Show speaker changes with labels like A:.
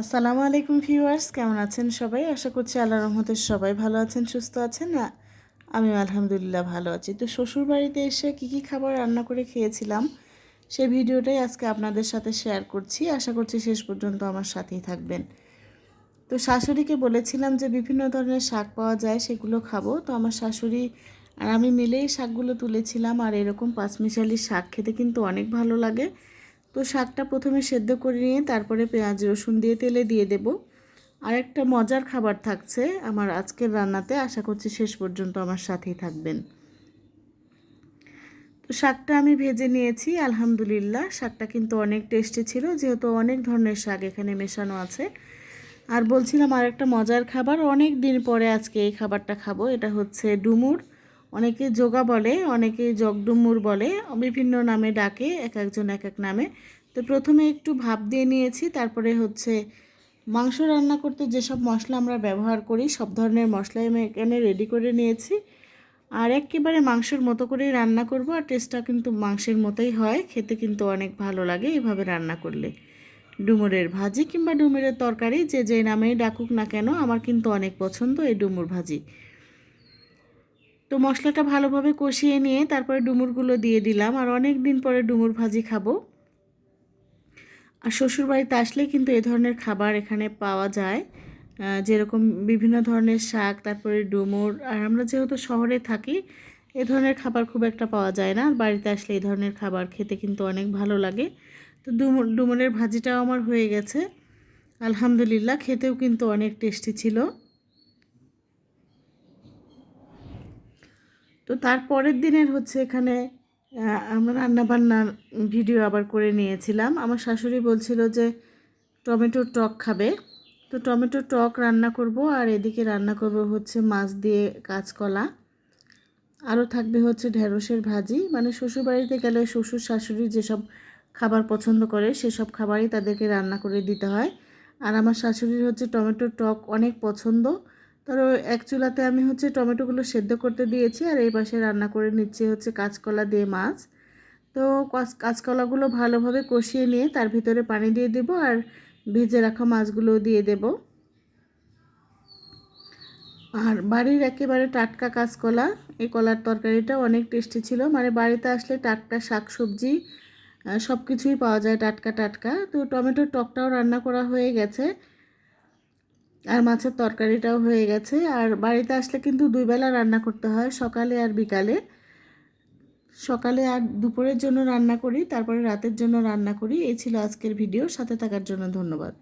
A: আসসালামু আলাইকুম ভিউয়ার্স, কেমন আছেন সবাই? আশা করছি আল্লাহ রহমতের সবাই ভালো আছেন, সুস্থ আছেন। না আমি আলহামদুলিল্লাহ ভালো আছি। তো শ্বশুর বাড়িতে এসে কী কী খাবার রান্না করে খেয়েছিলাম, সে ভিডিওটাই আজকে আপনাদের সাথে শেয়ার করছি। আশা করছি শেষ পর্যন্ত আমার সাথেই থাকবেন। তো শাশুড়িকে বলেছিলাম যে বিভিন্ন ধরনের শাক পাওয়া যায়, সেগুলো খাব। তো আমার শাশুড়ি আর আমি মিলেই শাকগুলো তুলেছিলাম, আর এরকম পাঁচমিশালি শাক খেতে কিন্তু অনেক ভালো লাগে। তো শাকটা প্রথমে সেদ্ধ করে নিয়ে তারপরে পেঁয়াজ, রসুন দিয়ে তেলে দিয়ে দেব। আর একটা মজার খাবার থাকছে আমার আজকের রান্নাতে, আশা করছি শেষ পর্যন্ত আমার সাথেই থাকবেন। তো শাকটা আমি ভেজে নিয়েছি, আলহামদুলিল্লাহ। শাকটা কিন্তু অনেক টেস্টি ছিল, যেহেতু অনেক ধরনের শাক এখানে মেশানো আছে। আর বলছিলাম আর একটা মজার খাবার, অনেক দিন পরে আজকে এই খাবারটা খাব, এটা হচ্ছে ডুমুর। অনেকে যোগা বলে, অনেকে জগডুমুর বলে, বিভিন্ন নামে ডাকে, এক একজন এক এক নামে। তো প্রথমে একটু ভাপ দিয়ে নিয়েছি, তারপরে হচ্ছে মাংস রান্না করতে যেসব মশলা আমরা ব্যবহার করি, সব ধরনের মশলাই আমি এখানে রেডি করে নিয়েছি। আর একেবারে মাংসের মতো করেই রান্না করব, আর টেস্টটা কিন্তু মাংসের মতোই হয়, খেতে কিন্তু অনেক ভালো লাগে এভাবে রান্না করলে। ডুমুরের ভাজি কিংবা ডুমুরের তরকারি, যে যে নামেই ডাকুক না কেন, আমার কিন্তু অনেক পছন্দ এই ডুমুর ভাজি। তো মশলাটা ভালোভাবে কষিয়ে নিয়ে তারপরে ডুমুরগুলো দিয়ে দিলাম। আর অনেক দিন পরে ডুমুর ভাজি খাব। আর শ্বশুরবাড়িতে আসলে কিন্তু এ ধরনের খাবার এখানে পাওয়া যায়। যেরকম বিভিন্ন ধরনের শাক, তারপরে ডুমুর, আর আমরা যেহেতু শহরে থাকি, এ ধরনের খাবার খুব একটা পাওয়া যায় না। আর বাড়িতে আসলে এই ধরনের খাবার খেতে কিন্তু অনেক ভালো লাগে। তো ডুমুর, ডুমুরের ভাজিটাও আমার হয়ে গেছে। আলহামদুলিল্লাহ, খেতেও কিন্তু অনেক টেস্টি ছিল। তো তারপরের দিনের হচ্ছে এখানে আমরা রান্নাবান্নার ভিডিও আবার করে নিয়েছিলাম। আমার শাশুড়ি বলছিল যে টমেটো টক খাবে। তো টমেটো টক রান্না করব আর এদিকে রান্না করব হচ্ছে মাছ দিয়ে কাঁচকলা। আরও থাকবে হচ্ছে ঢেঁড়সের ভাজি। মানে শ্বশুরবাড়িতে গেলে শ্বশুর শাশুড়ি যেসব খাবার পছন্দ করে সেসব খাবারই তাদেরকে রান্না করে দিতে হয়। আর আমার শাশুড়ির হচ্ছে টমেটো টক অনেক পছন্দ। ধরো এক চুলাতে আমি হচ্ছে টমেটোগুলো সেদ্ধ করতে দিয়েছি, আর এই পাশে রান্না করে নিচ্ছি হচ্ছে কাঁচকলা দিয়ে মাছ। তো কাঁচকলাগুলো ভালোভাবে কষিয়ে নিয়ে তার ভিতরে পানি দিয়ে দেব আর ভেজে রাখা মাছগুলো দিয়ে দেব। আর বাড়ির একেবারে টাটকা কাঁচকলা, এই কলার তরকারিটা অনেক টেস্টি ছিল। মানে বাড়িতে আসলে টাটকা শাক সবজি সব কিছুই পাওয়া যায় টাটকা টাটকা। তো টমেটোর টকটাও রান্না করা হয়ে গেছে। আর মাছের তরকারিটাও হয়ে গেছে। আর বাড়িতে আসলে কিন্তু দুই বেলা রান্না করতে হয়, সকালে আর বিকালে। সকালে আর দুপুরের জন্য রান্না করি, তারপরে রাতের জন্য রান্না করি। এই ছিল আজকের ভিডিও। সাথে থাকার জন্য ধন্যবাদ।